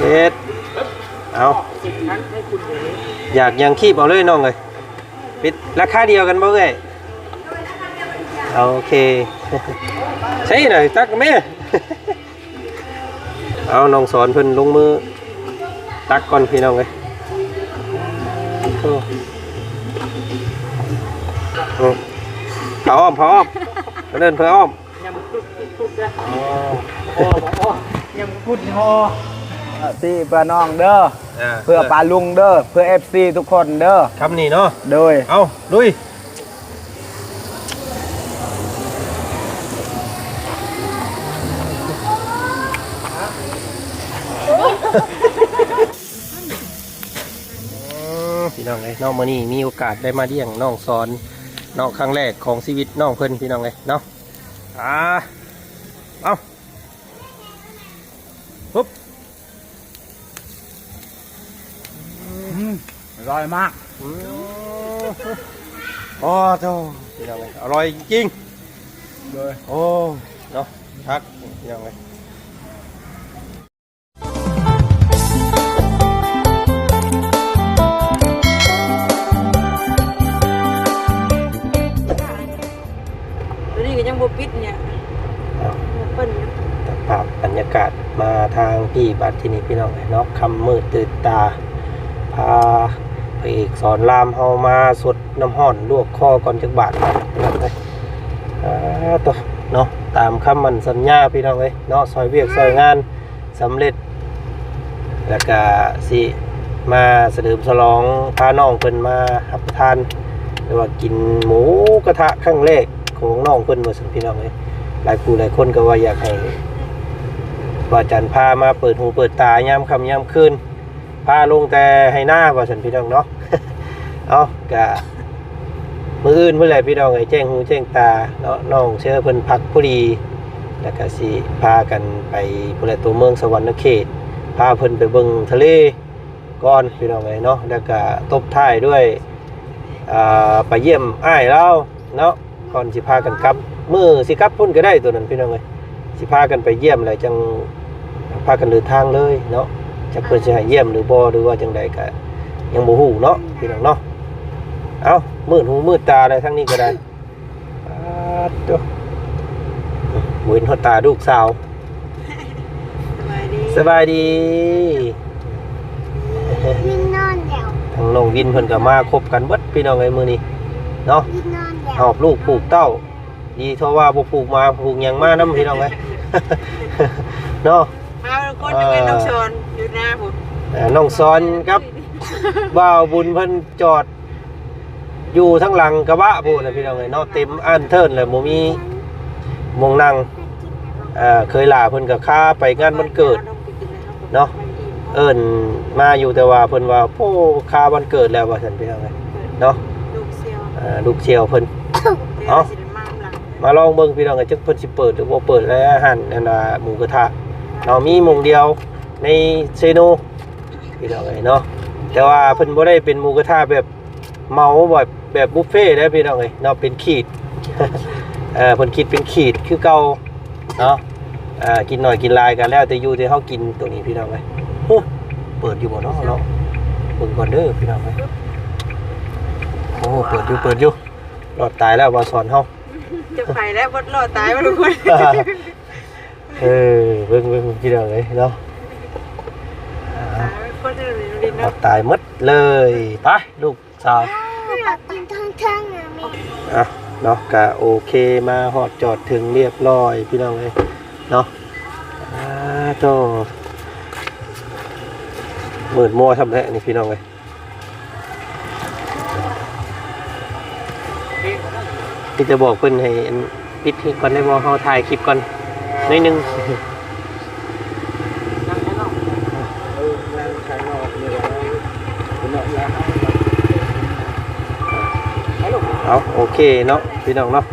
เอ็ดเอาอยากยังคีบเอาเลยน้องเลยปิดราคาเดียวกันบ่เอ้ยเอาโอเคใช่หน่อยตักแม่เอาน้องสอนเพิ่นลงมือ ตักก่อนพี่น้องเลยโอ้โอ้เผาอ้อมเผาอ้อมเดินเพื่ออ้อม ยำกุดกุดนะอ๋อโอ้โหยำกุดฮอที่เพื่อน้องเด้ออ่าเพื่อปาลุงเด้อ เพื่อ FC ทุกคนเด้อคำนี้เนาะ โดย เอาลุยพี่น้องเลยน้องมานี่มีโอกาสได้มาเลี้ยงน้องสอนน้องครั้งแรกของชีวิตน้องเพิ่นพี่น้องเลยเนาะอ่า เอาปุ๊บอร่อยมากอืมโยากาศมาทางพี่บัดที่นี่พี่น้องเลยเนาะคำมืดตื่นตา พาพระเอกสอนรามเฮามาสดน้ำห้อนลวกคอก่อนจักบาทพี่น้องเลยอ่าตัวเนาะตามคำมันสัญญาพี่น้องเลยเนาะซอยเวียกซอยงานสำเร็จ แล้วก็สิมาเสริมฉลองพาน้องเพิ่นมารับประทานหรือว่ากินหมูกระทะครั้งแรกของน้องเพิ่นว่าซั่นพี่น้องเลยหลายคู่หลายคนก็ว่าอยากให้ ว่าจันพามาเปิดหูเปิดตายามคำยามคืนพาลงแต่ให้หน้าว่าซั่นพี่น้องเนาะเอาก็มื้ออื่นเมื่อไรพี่น้องให้แจ้งหูแจ้งตาเนาะน้องเชื่อเพิ่นพักผู้ดีแล้วก็สิพากันไปพุ่นแหละตัวเมืองสวรรณเขต พาเพิ่นไปเบิ่งทะเลก่อนพี่น้องเอ้เนาะแล้วก็ตบท้ายด้วยอ่าไปเยี่ยมอ้ายเราเนาะก่อนสิพากันกลับมือสิกลับพุ่นก็ได้ตัวนั้นพี่น้องเอ้ยสิพากันไปเยี่ยมแล้วจัง พากันเดินทางเลยเนาะจักเพิ่นสิให้เยี่ยมหรือบ่หรือว่าจังใดก็ยังบ่ฮู้เนาะพี่น้องเนาะเอามืดหูมืดตาได้ทั้งนี้ก็ได้อ่าตัวบ่เห็นหัวตาลูกสาว สบายดีสบายดีวินนอนแล้วทางน้องวินเพิ่นก็มาคบกันเบิดพี่น้องไอ้มื้อนี้เนาะวินนอนแล้วหอบลูกปลูกเต้าดีเท่าว่าบ่ปลูกมาปลูกหยังมานํพี่น้องไอ้ เนาะ มาทุกคนยังเป็นน้องชอนอยู่หน้าผมอ่าน้องสอนครับบ่าวบุญเพิ่นจอด อยู่ทั้งหลังกระบะพูนน่ะพี่น้องเอ้ยเนาะเต็มอันเทิร์นเลยบ่มีหมองนั่งอ่าเคยลาเพิ่นก็ค่าไปงานวันเกิด เนาะ เอิ้นมาอยู่แต่ว่าเพิ่นว่าโอ้ค่าวันเกิดแล้วว่าซั่นพี่น้องเอ้ยเนาะลูกเซียวอ่าลูกเชียวเพิ่น เอ้าสิมาหลังมาลองเบิ่งพี่น้องกันจักเพิ่นสิเปิดหรือบ่เปิดแล้วอาหารอันน่ะหมูกระทะ เนาะมีหมงเดียวในเซโนพี่น้องเอ้ยเนาะแต่ว่าเพิ่นบ่ได้เป็นหมูกระทะแบบเหมาแบบแบบบุฟเฟ่ต์ได้พี่น้องเอ้ยเนาะเป็นขีดเออเพิ่นคิดเป็นขีดคือเก่าเนาะอ่ากินหน่อยกินหลายกันแล้วแต่อยู่ที่เฮากินตัวนี้พี่น้องเอ้ยโอ้เปิดอยู่บ่เนาะเนาะเบิ่งก่อนเด้อพี่น้องเอ้ยโอ้เปิดอยู่เปิดอยู่รอดตายแล้วบ่สอนเฮาจะไปแล้วบดรอดตายมาทุกคน เออเบิ่งเบิ่งพี่น้องเลยเนาะตายไปคนอื่นเลยดินเอาเนาะตายหมดเลยไปลูกสาวปักกินทั้งทั้งอะแม่อะเนาะก็โอเคมาหอดจอดถึงเรียบร้อยพี่น้องเลยเนาะอ่าโตหมื่นมัวทำแล้วนี่พี่น้องเลยพี่จะบอกเพิ่นให้อันปิดคลิปก่อนได้บ่เฮาถ่ายคลิปก่อนห นิดนึงเอาโอเคเนาะพี่น้องเนาะ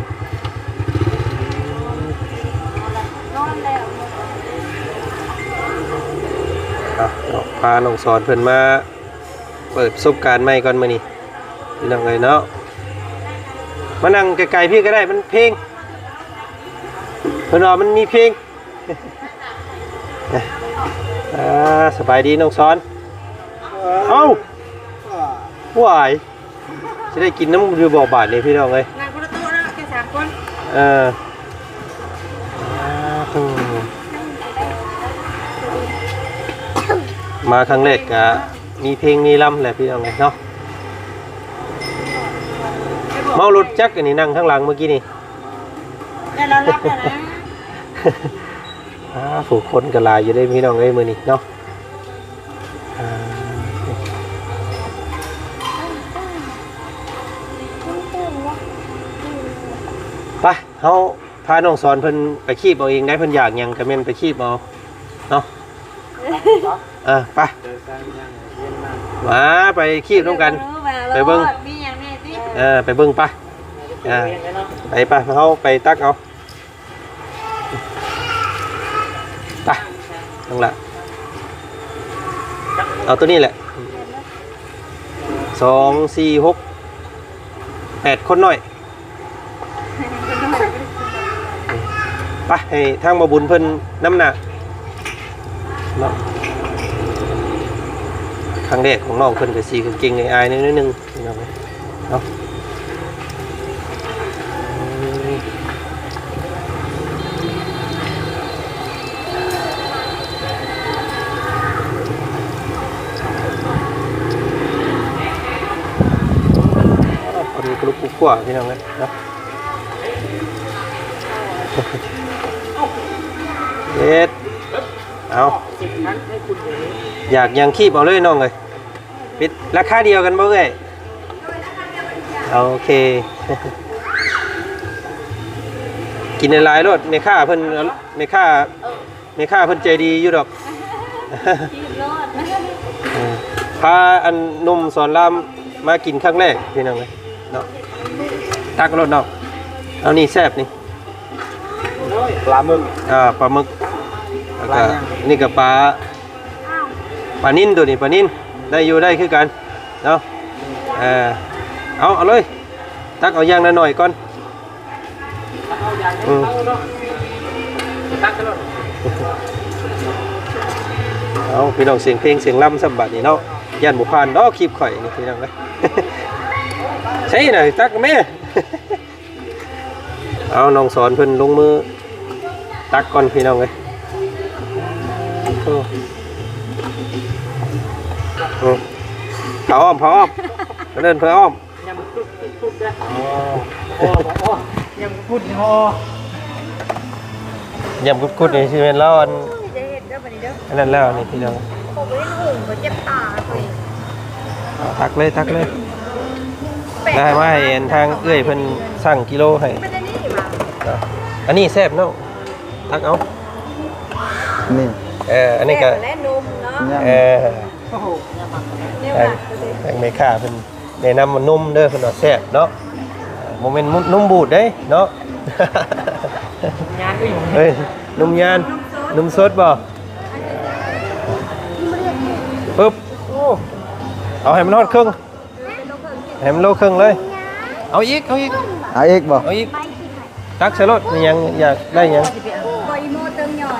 เอาเนาะพาน้องสอนเพิ่นมาเปิดประสบการณ์ใหม่ก่อนมื้อนี้พี่น้องเอ้ยเนาะมานั่งไกลๆพี่ก็ได้มันเพลงเพิ่นว่ามันมีเพลงอ่าสบายดีน้องซ้อน เอ้าหวายจะได้กินน้ำอยู่บ่อบาทนี่พี่น้องเลยนางคนละโต๊ะนะแค่สามคนเอออ่าอืมมาครั้งแรกกะมีเพลงมีลำแหละพี่น้องเลยเนาะเมารถจักรอันนี้นั่งข้างหลังเมื่อกี้นี่เนี่ยเรารับแล้วนะ อ่าผูกคนกระลายอยู่ได้พี่น้องเอ้ยมือนี่เนาะอ่าไปเฮาพาน้องสอนเพิ่นไปคีบเอาเองได้เพิ่นอยากหยังก็แม่นไปคีบเอาเนาะเออไปมาไปคีบร่วมกัน ไปเบิ่งมีอย่างแน่สิเออไปเบิ่งไปอ่าไปไปเฮาไปตักเอาไป นั่งละเอาตัวนี้แหละสองสี่หกแปดคนหน่อยไปให้ทางมาบุญเพิ่นน้ำหนักเนาะครั้งแรกของน้องเพิ่นก็สีเก่งๆอายๆนิดนึงพี่น้องเนาะ คนกรุบกรุบก ว่าพี่น้องเลยเนาะเด็ดเอาอยากยังคีบเอาเลยน้องเลยปิดราคาเดียวกันบ่เอ้ยโอเค กินในลายรถในค่าเพิ่นในค่าในค่าเพิ่นใจดีอยู่ดอกเออพาอันหนุ่มสอนรามมากินครั้งแรกพี่น้องเลยเนาะ ตักรถเนาะเอานี่แซ่บนี่ปลาหมึกอ่าปลาหมึกแล้วปลาก็ยังนี่กับปลาปลานิ่นตัวนี้ปลานิ่นได้อยู่ได้คือกันเนาะเออเอาเอาเลยตักเอาอย่างละหน่อยก่อนอืมเอาพี่น้องเสียงเพลงเสียงล่ำสัมบัตินี่เนาะยันหมู่พานดอกคลิปข่อยนี่พี่น้องเลยใช่หน่อยตักแม่ เอาน้องสอนเพิ่นลงมือ ตักก่อนพี่น้องเลยโอ้โอ้เผาอ้อมเผาอ้อมเดินเผาอ้อมยังพูดฮอยำกุดกุดนี่สิเป็นแล้วอันจะเห็นเด้อบัดนี้เด้ออันนั้นแล้วนี่พี่น้องผมไม่ได้หุ่นมันเจ็บตาตัวเองเอาตักเลยตักเลย ได้มาให้อันทางเอื้อยเพิ่นสั่งกิโลให้ไม่ได้นี่มาเอาอันนี้แซ่บเนาะตักเอานี่เอออันนี้ก็และนมเนาะยังเออเนี่ยทางว่ะทางเมค่าเพิ่นแนะนำว่านุ่มเด้อเพิ่นว่าแซ่บเนาะโมเมนต์นุ่มบูดเด้เนาะงานก็อยู่เฮ้ยนุ่มยานนุ่มสดบ่ปึ๊บโอ้เอาให้มันทอดครึ่ง ให้มันโลครึ่งเลยเอาอีกเอาอีกเอาอีกบ่เอาอีกตักใส่รถนี่ยังอยากได้ยังบอยโมเติมหย่อ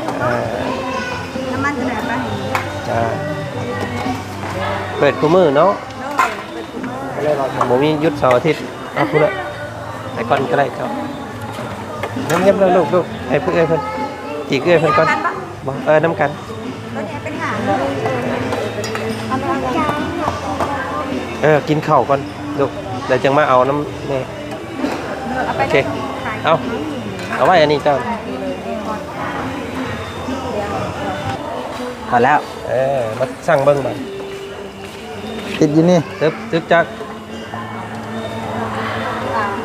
นะให้ลูกเออปึ๊บปึ๊บเออให้ให้อันเอ่อให้เอ้ยนิ้วตักเอาลูกมันตักบ่ถึงยังปลาหมึกบ่นี่ปลาหมึกนี่บ่เอ็ดได้แบบจึกจักยังพอดีเลยเป๊ะเลยโต๊ะเดียวกันเด้อไล่ร่วมกันเออน้ำมันขนาดไหนจ้าเปิดคู่มือเนาะผมมีหยุดเสาร์อาทิตย์เอาพูดละไอ้ก่อนก็ได้ครับน้ำเงียบแล้วลูกลูกให้เพื่อนเอ้ยเพื่อนจีกเอ้ยเพื่อนก่อนบอกเออน้ำกันตัวนี้เป็นหางเออกินข้าวก่อนลูกเดี๋ยวจังมาเอาน้ำนี่เอาไปโอเคเอาเอาไว้อันนี้เจ้า พอแล้ว เออมาสั่งเบิ้งบัดติดอยู่นี่ ตึ๊บตึ๊บจัก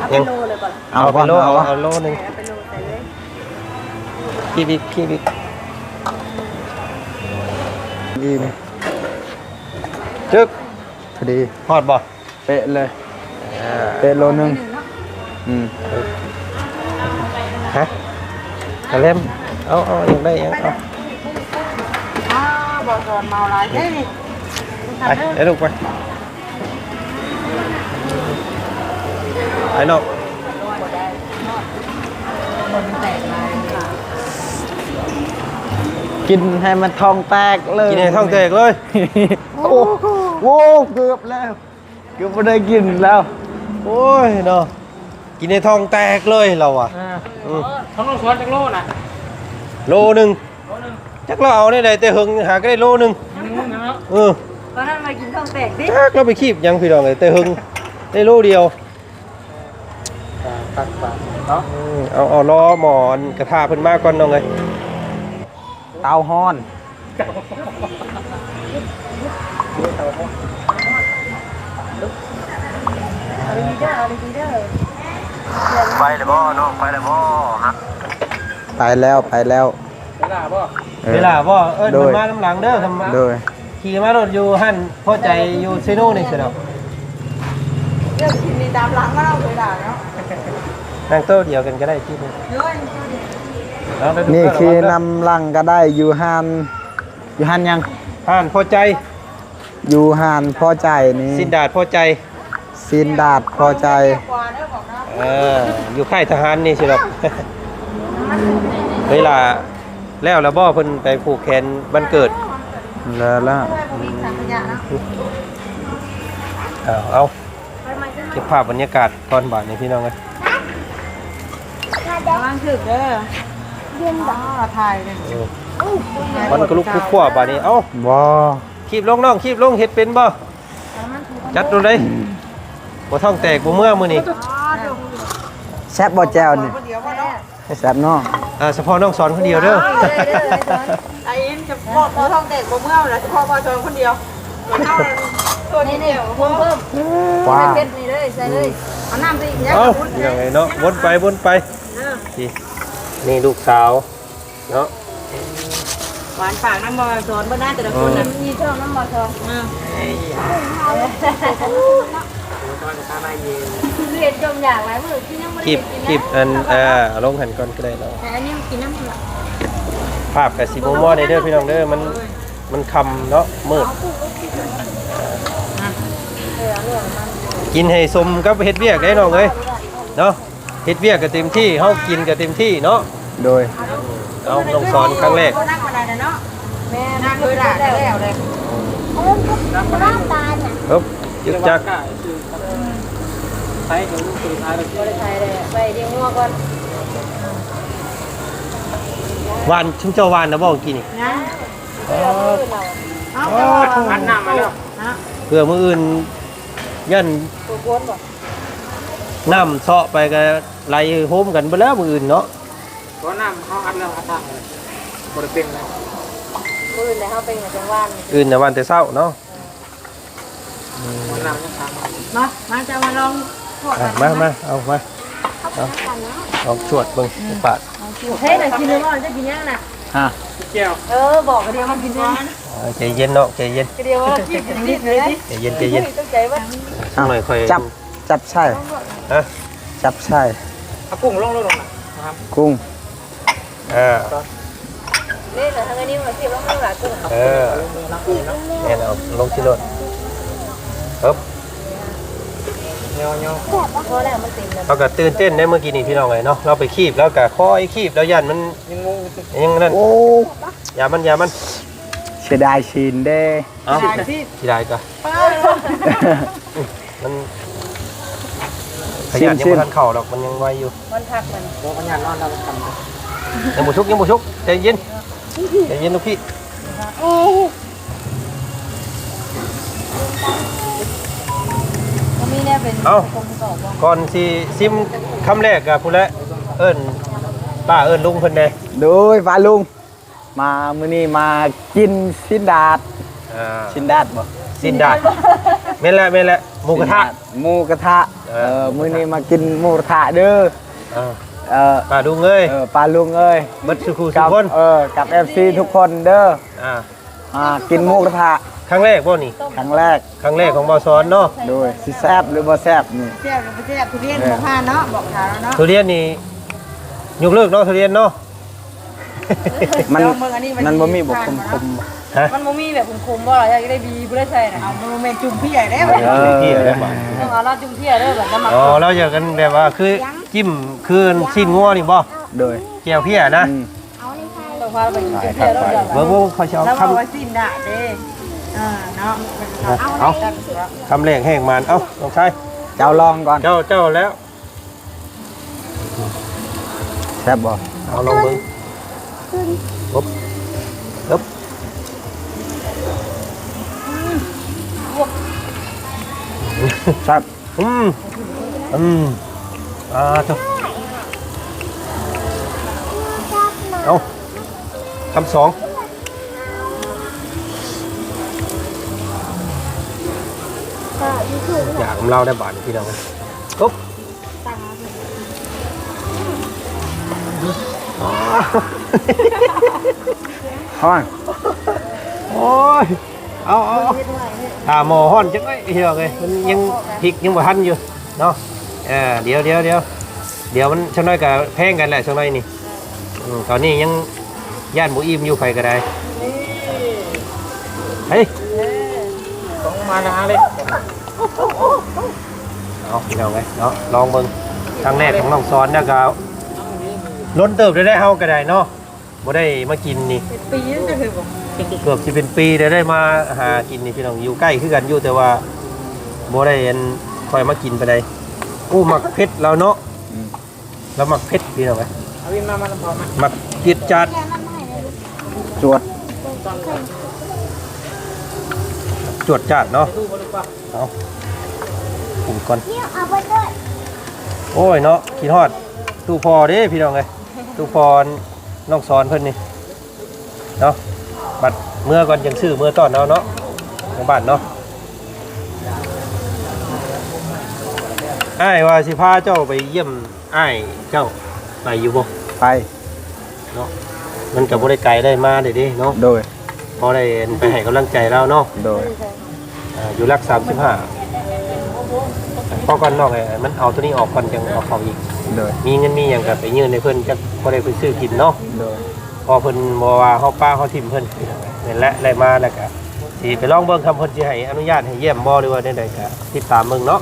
เอาไปโลเลยก่อนเอาไปก่อนโลเอาเอาวะเอาโลหนึงเอาไปโลใส่เลยพี่บิ๊กพี่บิ๊กดีนี่จึ๊กพอดี ฮอดบ่เป๊ะเลยเออ่าเป็ดโลนึงอืมฮะกระเล่มเอาเอาอย่างได้ยังเอา อ้าวบ่สอนเมาหลายเด้นี่ไปเดี๋ยวลูกไปไปนอกกินให้มันท้องแตกเลยกินในท้องแตกเลย โอ้โหเกือบแล้ว เกือบไม่ได้กินแล้ว โอ้ยเนาะกินในท้องแตกเลยเราอะอืมทั้งโลสวนจังโลน่ะโลหนึ่ง จักเราเอาได้ใดแต่หึงหาก็ได้โลหนึ่งมันงุ้งนะเนาะเออตอนนั้นมากินข้าวแตกดิจักเราไปคีบยังพี่น้องเลยแต่หึงได้โลเดียวตักปากเนาะอืมเอาเอาล้อหมอนกระทาเพิ่นมาก่อนน้องเลยเตาฮ้อนไปเลยบ่น้องไปเลยบ่ฮะไปแล้วไปแล้ว เวลาบ่ออเวลาบ่เอิ้นโดมันยมาน้ำหลังเด้อทำโดย ขี่มารถอยู่หั่นพอใจอยู่เซโน่นี่สิเนาะเรื่องกินนี่ตามหลังมาเราเคยด่าเนาะนั่งโต๊ะเดียวกันก็ได้ที่นึงเฮ้ยเอาได้ดูนี่ก่คือระวังเด้นำลังก็ได้อยู่หานอยู่หานยัง หั่นพอใจอยู่หานพอใจนี่สินดาดพอใจสินดาดพอใจ กว่าเด้อบอกนะเอออยู่ค่ายทหารนี่สิหรอกเวลา แล้วแล้วบ่เพิ่นไปผูกแขนวันเกิดแล้วแล้วช่วยบ่มีสังขยะนะเอาเอาเก็บภาพบรรยากาศตอนบ่ายนี่พี่น้องเลยระวังถึกเด้อเย็นบ่ถ่ายเลยเออมันก็ลุกคุกขั้วบ่ายนี้เอ้าบ่คีบลงน้องคีบลงเฮ็ดเป็นบ่จัดดูเลยบ่ท้องแตกบ่เมื่อมื้อนี้แซ่บบ่แจ้วนี่ คนเดียวบ่เนาะแซ่บเนาะอ่าเฉพาะน้องสอนคนเดียวเด้อไอ้อินจะบอกพอท้องแตกบ่เมื่อแล้วเฉพาะพอจอนคนเดียวเอาตัวนี้เดียวเพิ่มเพิ่มว้าเพชรนี่เลยใส่เลยเอาน้ำไปอีกเนี่ยเอ้ายังไงเนาะวนไปวนไปนี่นี่ลูกสาวเนาะหวานปากน้ำบอสอนบ่ได้แต่ละคนน่ะมีชอบน้ำบอสอนเรีย นจมอยากหลายมื้อที่ยังบ่คีได้บกินคีบอันเอ่าเอาลงหันก่อนก็ได้เนาะแต่อันนี้กินน้ำละภาพกับสิบโมอในเด้อพี่น้องเด้อมันมันคำเนาะมืดกินให้สมกับเฮ็ดเวียกได้น้องเอ้ยเนาะเฮ็ดเวียกก็เต็มที่เฮากินก็เต็มที่เนาะโดยเอาลองสอนครั้งแรก นั่งมาได้เนาะแม่นั่งเคยด่าแล้วเลยเออน้ำตาลน่ะปึ๊บยึกจักกล้าชื่อ ใช้กับลูกสุดท้ายแล้วบ่ได้ใช้เลยไปเดี๋ยวงัวก่อนหวานชุ่มเจ้าหวานนะบ่กินนี่นะอ๋อเอาอัดน้ำมาแล้วเพื่อมื้ออื่นยันตัวกวนบ่น้ำเซาะไปก็ไหลโฮมกันเบ่แล้วมื้ออื่นเนาะเพราะน้ำเขาอัดแล้วอัดทางเลยบ่ได้เป็นเลยมื้อนี้เฮาเป็นจังหวัดอื่นน่ะวันแต่เช้าเนาะมันน้ำยังทางมามาจะมาลองพวก อะมามาเอามาเอาลองชวดเบิ่งปาดเฮ้ยน่ะกินเนื้อก่อนจะกินยังน่ะฮะแก้วเออบอกกันเดียวมันกินเนื้อเอาใจเย็นเนาะใจเย็นกันเดียวว่ากินกันนิดเลยใจเย็นใจเย็นต้องใจว่าสักหน่อยค่อยจับจับใช่ฮะจับใช่เอากุ้งลงลงลงนะครับกุ้งอ่านี่แต่ทางนี้มันเทียบแล้วมันหลายตัวเออน้ำกุ้งนะแม่นเอาลงที่รถครับเงี้ ยวเงี้ยวพอแล้วมันเต็มแล้วเราก็ตื่นเต้นได้เมื่อกี้นี่พี่น้องเลยเนาะเราไปคีบแล้วก็คอยคีบแล้วยันมันยังงงยังนั่นโอ้อย่ามันอย่ามันเสียดายชินเด้เอ้าที่ได้ก็มันขยันยังไม่ทันเข่าหรอกมันยังไวอยู่มันพักมันโอ้ปัญญานอนเราทำยังบุชุกยังบุชุกใจเย็นใจเย็นลูกพี่ เอ้ยมันมีเนี่ยเป็นเอ้าคงตอบว่าก่อนสิซิมคำแรกกับผู้ละเอิ้นป้าเอิ้นลุงเพิ่นแน่โดยฟ้าลุง มามื้อนี้มากินสินดาดอ่าสินดาดบ่สินดาดแม่นและแม่นและหมูกระทะ หมูกระทะเอเอออมื้อนี้มากินหมูกระทะเด้ออ่าเออป้าดุงเอ้ยเออปลาลุงเอ้ยเบิดสุขูสุกัคนเออกับ FC ทุกคนเด้ออ่า อ่ากินหมูกระทะ ครั้งแรกบ่นี่ ครั้งแรกครั้งแรกของบ่สอนเนาะโดยสิแซ่บหรือบ่แซ่บนี่เสียบหรือไม่เสียบทุเรียนของพานเนาะบอกทางแล้วเนาะทุเรียนนี่ยกเลิกเนาะทุเรียนเนาะ มันลองเบิ่งอันนี้มันบ่มีบ่คมคมฮะ มันบ่มีแบบคมๆบ่ล่ะอยากได้บีบ่ได้ใส่น่ะเอามันบ่แม่นจุ่มพี่ใหญ่ได้บ่เออที่อะไรบ้างต้องเอาลาดจุ่มพี่ใหญ่เด้อแบบน้ำมันอ๋อแล้วอย่างกันแบบว่าคือจิ้มคือชิ้นงัวนี่บ่โดยแก้วเพี้ยนะอืมเอาในไทยต้องพาไปจุ่มพี่ใหญ่เด้อแบบเบิ่งบ่เขาสิเอาแล้วคำเอาไว้สิ้นดะเด้ เออเนาะเอาคำแรกแห้งมันเอ้าน้องชายเจ้าลองก่อน เจ้าเจ้าแล้วแซ่บบ่เอาลองเบิ่งปุ๊บปุ๊บแซ่บอืมอืมอ่าเถอะเอาคำสอง อยากของเราได้บาทพี่น้องปุ๊บอ๋อฮ้อนโอ้ยเอาเอาเอาถ้าหมอฮ้อนจังไงเฮียเลยมันยังพริกยังบ่ทันอยู่เนาะเออเดี๋ยวเดี๋ยวเดี๋ยวเดี๋ยวมันช่างน้อยกับแพงกันแหละช่างน้อยนี่อืมตอนนี้ยังย่านหมูอิ่มอยู่ไฟก็ได้เฮ้ยต้องมาหาเลย เอาพี่น้องไงเนาะลองเบิ่งครั้งแรกของน้องซ้อนเนี่ยก็ล้นเติบได้ได้เฮาก็ได้เนาะบ่ได้มากินนี่ปีนึงจะคือบ่เกือบสิเป็นปีได้ได้มาหากินนี่พี่น้องอยู่ใกล้คือกันอยู่แต่ว่าบ่ได้อันคอยมากินไปได้อู้หมักเผ็ดเราเนาะแล้วหมักเผ็ดพี่น้องไงเอาวินมามาพอมาหมักเกียดจัดแค่น้ำให้เลยจวด จวดจัดเนาะดูบ่ดีกว่าเอาปรุงก่อนเนี่ยเอาไปด้วยโอ้ยเนาะกินฮอดตู้พอเด้พี่น้องเอ้ยตู้พอน้องสอนเพิ่นนี่เนาะบัดเมื่อก่อนจังซื้อเมื่อตอนเอาเนาะของบ้านเนาะอ้ายว่าสิพาเจ้าไปเยี่ยมอ้ายเจ้าไปอยู่บ่ไปมันก็บ่ได้ไกลได้มาได้เด้เนาะโดย พอได้ไปให้กำลังใจเราเนาะโดยอ่าอยู่รัก35พอก่อนเนาะไอ้มันเอาตัวนี้ออกก่อนจังเอาเข้าอีก โดยมีเงินมีหยังก็ไปยืนในเพิ่นจักบ่ได้ไปซื้อกินเนาะโดยพอเพิ่นบ่ว่าเฮาป้าเฮาทิ่มเพิ่นนั่นแหละได้มาแล้วก็สิไปลองเบิ่งคำเพิ่นสิให้อนุญาตให้เยี่ยมบ่หรือว่าใดๆก็ติดตามเบิ่งเนาะ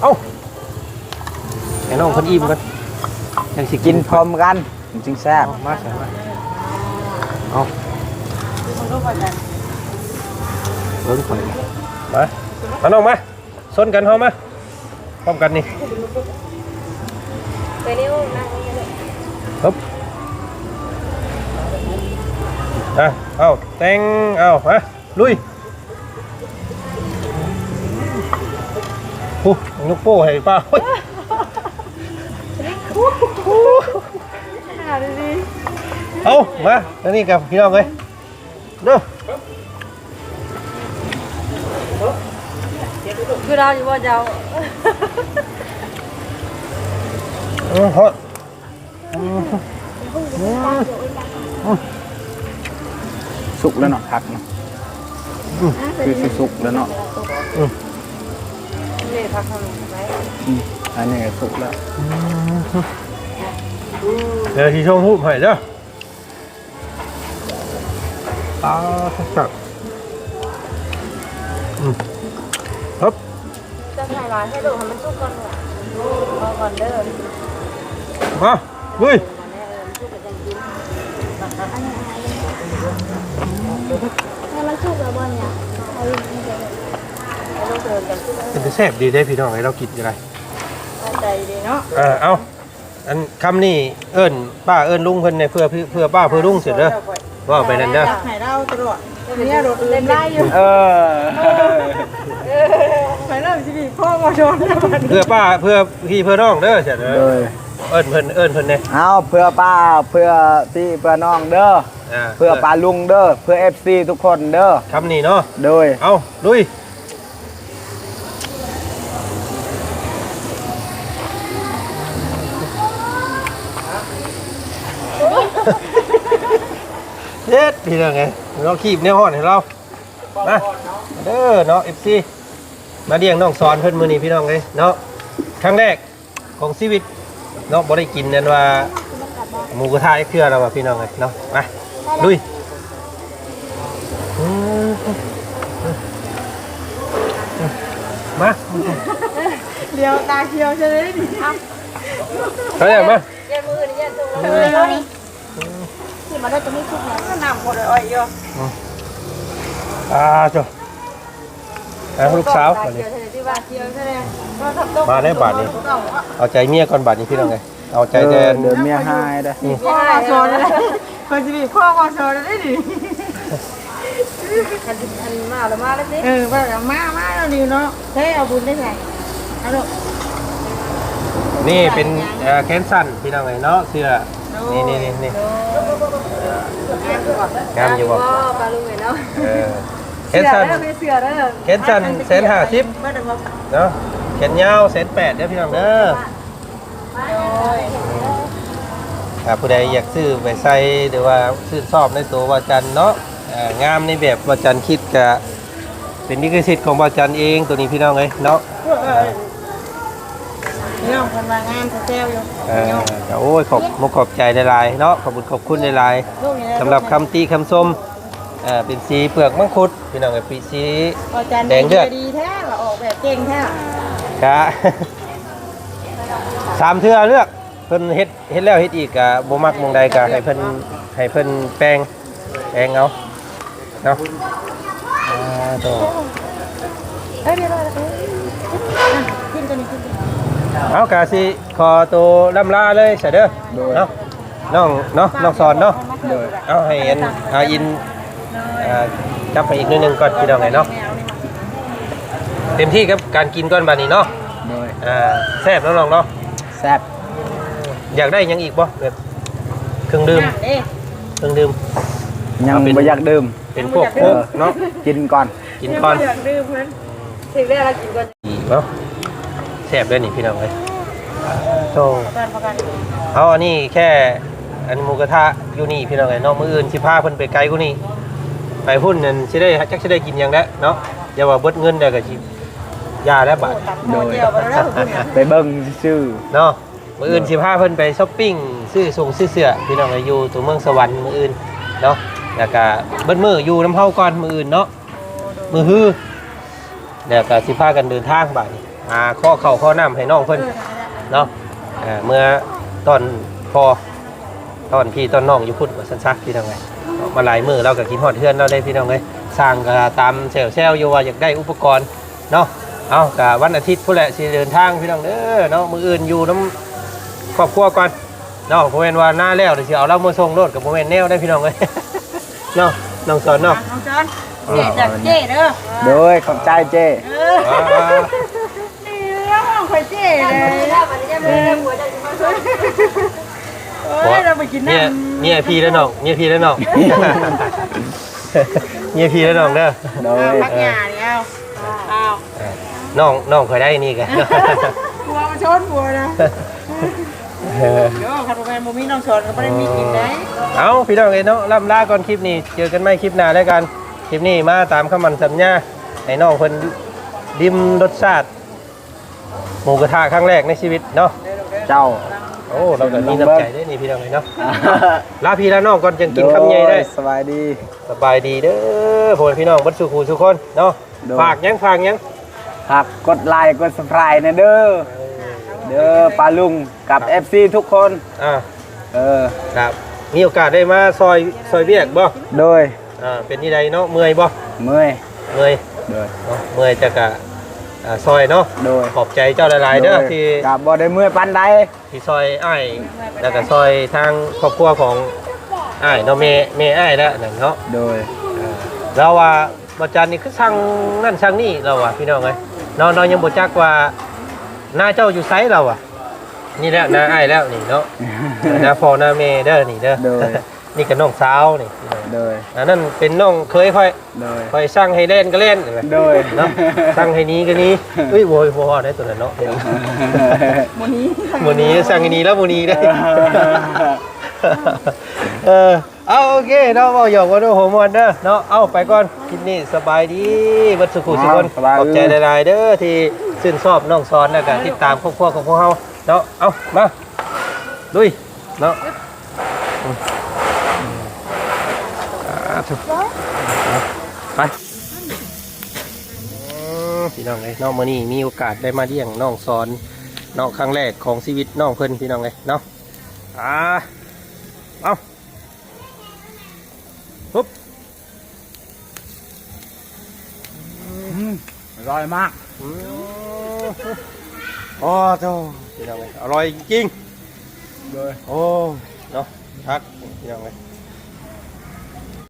เอ้าให้น้องเพิ่นอิ่มก่อนจังสิกินพร้อมกันจริงแซ่บเอามาใส่มาเอา เบิ่งข่อยมามาน้องมาซนกันเฮามาพร้อมกันนี่ไปเร็วนะฮึบอะเอาแต่งเอามาลุยโอ้ยกโป้ให้ป้าเฮ้ยเอามาแล้วนี่กับพี่น้องเลย เด้อคือเราอยู่บ่เจ้าอือฮอดสุกแล้วเนาะผักเนาะคือสิสุกแล้วเนาะนี่พักทางไหนอืมอันนี้ก็สุกแล้วเดี๋ยวที่ชงรูปให้เด้อ ตาสักอืมฮึบจะถ่ายร้านให้ดูให้มันสุกก่อนว่ะรอก่อนเด้อมาลุยให้มันสุกแล้วบนเนี่ยเป็นจะแซ่บดีได้พี่น้องให้เรากินกันไรใจดีเนาะเออเอาอันคำนี่เอิ้นป้าเอิ้นลุงเพิ่นเนี่ยเพื่อเพื่อป้าเพื่อลุงเสร็จเด้อ ว่าไปนั่นเด้อให้เราตลอดเนี่ยรถเล่นได้อยู่เออไปเริ่มสิบีพ่อมาชนเพื่อป้าเพื่อพี่เพื่อน้องเด้อเสร็จเด้โดอยเอิ้นเพิ่นเอิ้นเพิ่นเนี่ยเอาเพื่อป้าเพื่อพี่เพื่อน้องเด้ออ่าเพื่อป้าลุงเด้อเพื่อ FC ทุกคนเด้อคำนี้เนาะโดยเอาลุย เฮ็ดพี่น้องไงเราคีบแนวฮ้อนให้เรามาเด้อเนาะ FC มาเลี้ยงน้องสอนเพิ่นมื้อนี้พี่น้องเอ้ยเนาะครั้งแรกของชีวิตเนาะบ่ได้กินนั่นว่าหมูกระทะเครือแล้วว่าพี่น้องเอ้ยเนาะมาลุยอืมมาเดียวตาเขียวใช่ไหมนี่เขาอยากมาเย็นมือนี่เย็นตัวเออเอานี่ที่ มาได้ตรงนี้ทุกแล้วน้ำหมดเลยอ้อยเยอะอ่าจ้ะอ่าลูกสาวมานี่ที่บ้านเขียวใช่ไหมก็ทำต้มมาได้บาทนี้เอาใจเมียก่อนบาทนี้พี่น้องเอ้ยเอาใจเอแทอนเดี๋ยวเมียหายได้อพ่อมาโซนเลยคนจะมีพ่อมาโซนได้ดิอันอันมาแล้วมาแล้วสิเออว่ามามาแล้วดิเนาะเฮ้ยเอาบุญได้ไงเอาลูกนี่เป็นเอ่อแขนสั้นพี่น้องเอ้ยเนาะเสื้อนี่นี่นี่นี่ งามอยู่บ่ก็ปลาลุงไงเนาะเออแขนสั้นไม่เสือเด้อแขนสั้นแสนห้าสิบไม่ได้มาเนาะแขนยาวแสนแปดเด้อพี่น้องเด้อถ้าผู้ใดอยากซื้อไปใส่หรือว่าซื้อชอบในตัววาจันเนาะเอ่องามในแบบวาจันคิดก็เป็นนิกสิทธิ์ของวาจันเองตัวนี้พี่น้องเอ้ยเนาะ เนี่ยคนมางานเซลอยู่เออก็โอ้ยขอบมขอบใจหลายๆเนาะขอบคุณขอบคุณหลายลูกนี่ๆสำหรับคำตีคำส้มเอ่อเป็นสีเปลือกมังคุดพี่น้องเอ้ยปีสีอาจารย์แดงเลือดดีแท้ออกแบบเก่งแท้กะสามเทื่อเลือกเพิ่นเฮ็ดเฮ็ดแล้วเฮ็ดอีกกะบ่มักหมองใดกะให้เพิ่นให้เพิ่นแปลงแปลงเอาเนาะอ่าโตเอ้ยเดี๋ยวเดี๋ยวเดี๋ยวกินตัวนี้กินตัวนี้ เอากะสิขอตัวล่ำลาเลยใช่เด้อเนาะน้องเนาะน้องสอนเนาะโดย เอาให้เอ็นอาอินอ่าจับไปอีกนิดนึงก่อนพี่น้องไงเนาะเต็มที่กับการกินก่อนบาดนี้เนาะโดยอ่าแซ่บน้องๆเนาะแซ่บอยากได้หยังอีกบ่แบบเครื่องดื่มเอ๊ะเครื่องดื่ม ยังเอาเป็น บ่อยากดื่ม เป็นพวกโค้กเนาะกินก่อนกินก่อนอยากดื่มเพื่อนถึงได้เรากินก่อน อีกเนาะแซ่บด้วยนี่พี่น้องเลยโตประกันประกันเอาอันนี้แค่อันหมูกระทะอยู่นี่พี่น้องเลยเนาะมื้ออื่นสิพาเพิ่นไปไกลกว่านี้ไปพุ่นนั่นสิได้จักสิได้กินหยังแล้วเนาะอย่าว่าเบิดเงินเด้อก็สิยาแล้วบาดโดยเดียวไปแล้วไปเบิ่งชื่อเนาะมื้ออื่นสิพาเพิ่นไปช้อปปิ้งซื้อส่งซื้อเสื้อพี่น้องเอ้ยอยู่ตัวเมืองสวรรค์มื้ออื่นเนาะแล้วก็เบิดมื้ออยู่น้ำเฮาก่อนมื้ออื่นเนาะมื้อฮือแล้วก็สิพากันเดินทางบาดนี้ อ่าข้อเข้าข้อน้ำให้น้องเพิ่นเนาะอ่าเมื่อตอนพอตอนพี่ตอนน้องอยู่พุ่นว่าซั่นซักพี่น้องเอ้ยเนาะมาหลายมื้อเราก็กินฮอดเฮือนเราได้พี่น้องเอ้ยสร้างก็ตามแซวๆอยู่ว่าอยากได้อุปกรณ์เนาะเอากะวันอาทิตย์พุ่นแหละสิเดินทางพี่น้องเด้อเนาะมื้ออื่นอยู่น้ำครอบครัวก่อนเนาะบ่แม่นว่าหน้าแล้วเดี๋ยวสิเอาเรามาส่งรถกับบ่แม่นแนวได้พี่น้องเอ้ย เนาะน้องสอนเนาะ น้องจอนเจ๊จากเจ๊เด้อโดยขอบใจเจ้ เออ อ่า นี่แล้วมองคอยเจ๊เลย ถ้ามันจะไม่ได้หัวจะมาช่วย เอ้ยเรา ไปกินเมียน้ำเมียพี่แล้วน้องเมียพี่แล้วน้องเมียพี่แล้วน้องเด้อโดยพักหยาเนี่ยเอาเอาน้องน้องเคยได้นี่กันกลัวมันชนกลัวนะเดี๋ยวคาร์โบแมนโมมี่น้องชอนก็ไม่ได้มีกินได้เอาพี่น้องเอ้ยเนาะล่ำลาก่อนคลิปนี้ เจอกันใหม่คลิปหน้าแล้วกัน คลิปนี้มาตามคำมันสัญญาให้น้องเพิ่นดิมรสชาติหมูกระทะครั้งแรกในชีวิตเนาะ เจ้า โอ้เราก็มีน้ำใจได้นี่พี่น้องเลยเนาะลาพี่ลาน้องก่อนจังกินคำใหญ่ได้โสบายดี สบายดีเด้อพ่อแม่พี่น้องเบัดสุขูทุกคนเนาะโดย ฝากหยังฝากหยังฝากกดไลค์ กด subscribe นะเด้อ เด้อปาลุงกับ FC ทุกคน อ่าเออ ครับมีโอกาสได้มาซอยซอยเวียกบ่โดย อ่าเป็นที่ใดเนาะเมื่อยบ่เมื่อย เมื่อยโดย เนาะเมื่อยจะกะ อ่าซอยเนาะโดย ขอบใจเจ้าหลายๆเด้อที่กับบ่ได้เมื่อยปันใดที่ซอยอ้ายแล้วก็ซอยทางครอบครัวของอ้ายเนาะแม่แม่อ้ายแล้วนั่นเนาะโดย อ่าเราว่าบ่จันนี่คือสั่งนั่นสั่งนี่เราว่าพี่น้องเอ้ยเนาะเนาะยังบ่จักว่าหน้าเจ้าอยู่ไสเราอะ นี่แหละหน้าอ้ายแล้วนี่เนาะ หน้าพ่อหน้าแม่เด้อนี่เด้อ โดย นี่ก็น้องสาวนี่โดยอันนั้นเป็นน้องเคยค่อยโดยค่อยสั่งให้เล่นก็เล่นเห็นไหมโดยเนาะสั่งให้หนี้ก็หนี้อุ้ยโวยโวยได้ตัวนั้นเนาะโมนี้หมูนี้สั่งให้หนี้แล้วหมูนี้ได้เออเอาโอเคเนาะเว้าหยอกว่าโดหัวมวนเด้อเนาะเอาไปก่อนคลิปนี้สบายดีเบัดสุขุสุคนขอบใจหลายๆเด้อที่ชื่นชอบน้องสอนแล้วก็ติดตามครอบครัวของพวกเฮาเนาะเอามาลุยเนาะ อืมอ่าถูกไปอืมพี่น้องเลยน้องมื้อนี้มีโอกาสได้มาเลี้ยงน้องสอนน้องครั้งแรกของชีวิตน้องเพิ่นพี่น้องเลยเนาะอ่าเอาปุ๊บอร่อยมากอืมโอ้โธ่พี่น้องเลยอร่อยจริงเลยโอ้เนาะทักพี่น้องเลย